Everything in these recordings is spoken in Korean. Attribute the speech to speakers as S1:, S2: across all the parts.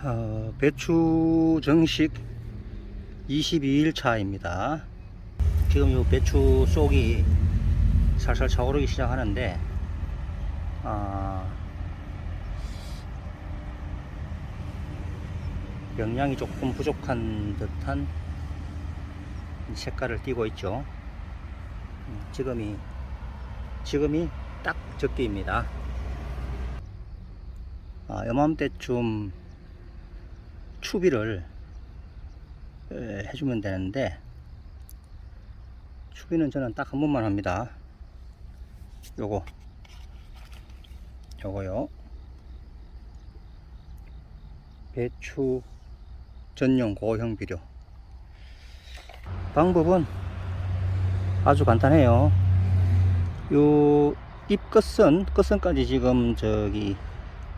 S1: 어, 배추 정식 22일 차입니다. 지금 요 배추 속이 살살 차오르기 시작하는데, 아, 영양이 조금 부족한 듯한 색깔을 띠고 있죠. 음, 지금이, 지금이 딱 적기입니다. 아, 요맘때쯤 추비를 에, 해주면 되는데 추비는 저는 딱 한 번만 합니다. 요거. 요거요. 배추 전용 고형 비료. 방법은 아주 간단해요. 요 잎 끝선 끝선까지 지금 저기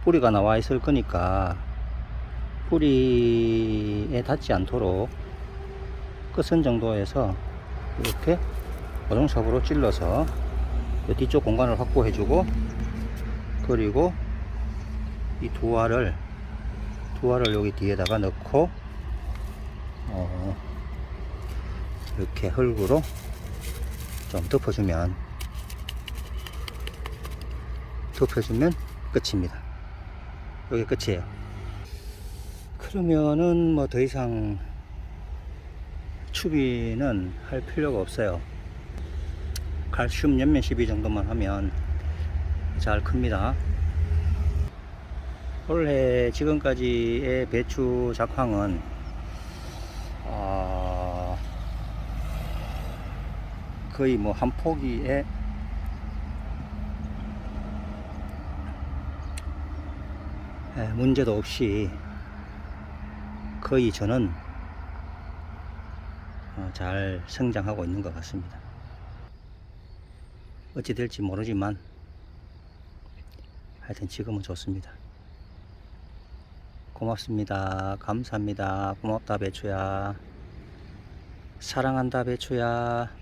S1: 뿌리가 나와 있을 거니까 뿌리에 닿지 않도록 끝선 정도에서 이렇게 고정삽으로 찔러서 이 뒤쪽 공간을 확보해 주고 그리고 이 두 알을 두 알을 여기 뒤에다가 넣고 어, 이렇게 흙으로 좀 덮어주면 덮어주면 끝입니다. 여기 끝이에요 그러면은 뭐 더 이상 추비는 할 필요가 없어요. 칼슘 연면 12 정도만 하면 잘 큽니다. 올해 지금까지의 배추 작황은 아, 거의 뭐 한 포기에 에, 문제도 없이 거의 저는 어, 잘 성장하고 있는 것 같습니다. 어찌 될지 모르지만 하여튼 지금은 좋습니다. 고맙습니다. 감사합니다. 고맙다 배추야. 사랑한다 배추야.